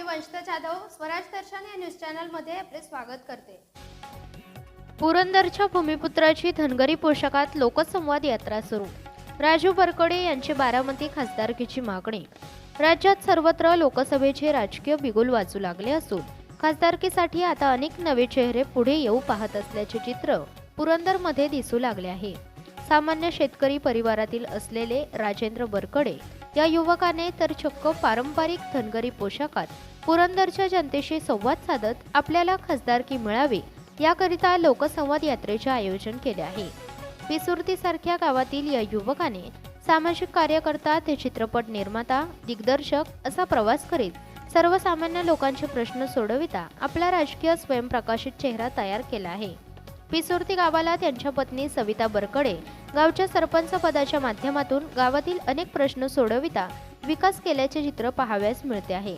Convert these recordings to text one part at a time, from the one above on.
मी वंशता जाधव स्वराज दर्शन या न्यूज चॅनलमध्ये आपले स्वागत करते. पुरंदरच्या भूमिपुत्राची धनगरी पोशाखात लोकसंवाद यात्रा सुरू. राजू बरकडे यांची बारामती खासदारकीची मागणी. राज्यात सर्वत्र लोकसभेचे राजकीय बिगुल वाजू लागले असून खासदारकीसाठी आता अनेक नवे चेहरे पुढे येऊ पाहत असल्याचे चित्र पुरंदरमध्ये दिसू लागले आहे. सामान्य शेतकरी परिवारातील असलेले राजेंद्र बरकडे या युवकाने तर चक्क पारंपरिक धनगरी पोशाखात पुरंदरच्या जनतेशी संवाद साधत आपल्याला खासदारकी मिळावी याकरिता लोकसंवाद यात्रेचे आयोजन केले आहे. पिसुर्तीसारख्या गावातील या युवकाने सामाजिक कार्यकर्ता ते चित्रपट निर्माता दिग्दर्शक असा प्रवास करीत सर्वसामान्य लोकांचे प्रश्न सोडविता आपला राजकीय स्वयंप्रकाशित चेहरा तयार केला आहे. पिसुर्ती गावाला त्यांच्या पत्नी सविता बरकडे गावच्या सरपंच पदाच्या माध्यमातून गावातील अनेक प्रश्न सोडविता विकास केल्याचे चित्र पाहाव्यास मिळते आहे.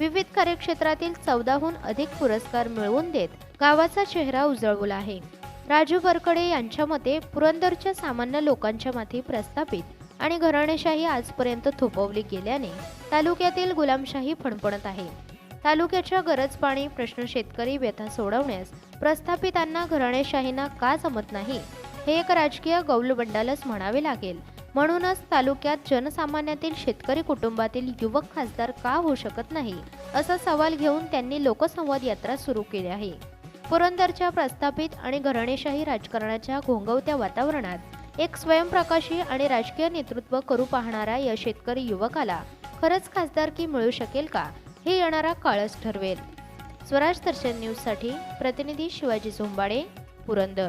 विविध कार्यक्षेत्रातील चौदाहून अधिक पुरस्कार मिळवून देत गावाचा चेहरा उजळवला आहे. राजू बरकडे यांच्या मते पुरंदरच्या सामान्य लोकांच्या माथी प्रस्थापित आणि घराणेशाही आजपर्यंत थोपवली गेल्याने तालुक्यातील गुलामशाही फणफणत आहे. तालुक्याच्या गरज पाणी प्रश्न शेतकरी व्यथा सोडवण्यास प्रस्थापितांना घराणेशाहींना का जमत नाही? हे एक राजकीय गौलबंडालच म्हणावे लागेल. म्हणूनच तालुक्यात जनसामान्यातील शेतकरी कुटुंबातील युवक खासदार का होऊ शकत नाही? असा सवाल घेऊन त्यांनी लोकसंवाद यात्रा सुरू केली आहे. पुरंदरच्या प्रस्थापित आणि घराणेशाही राजकारणाच्या घोंगवत्या वातावरणात एक स्वयंप्रकाशी आणि राजकीय नेतृत्व करू पाहणाऱ्या या शेतकरी युवकाला खरंच खासदारकी मिळू शकेल का? हे येणारा काळच ठरवेल. स्वराज दर्शन न्यूजसाठी प्रतिनिधी शिवाजी झोंबाडे पुरंदर.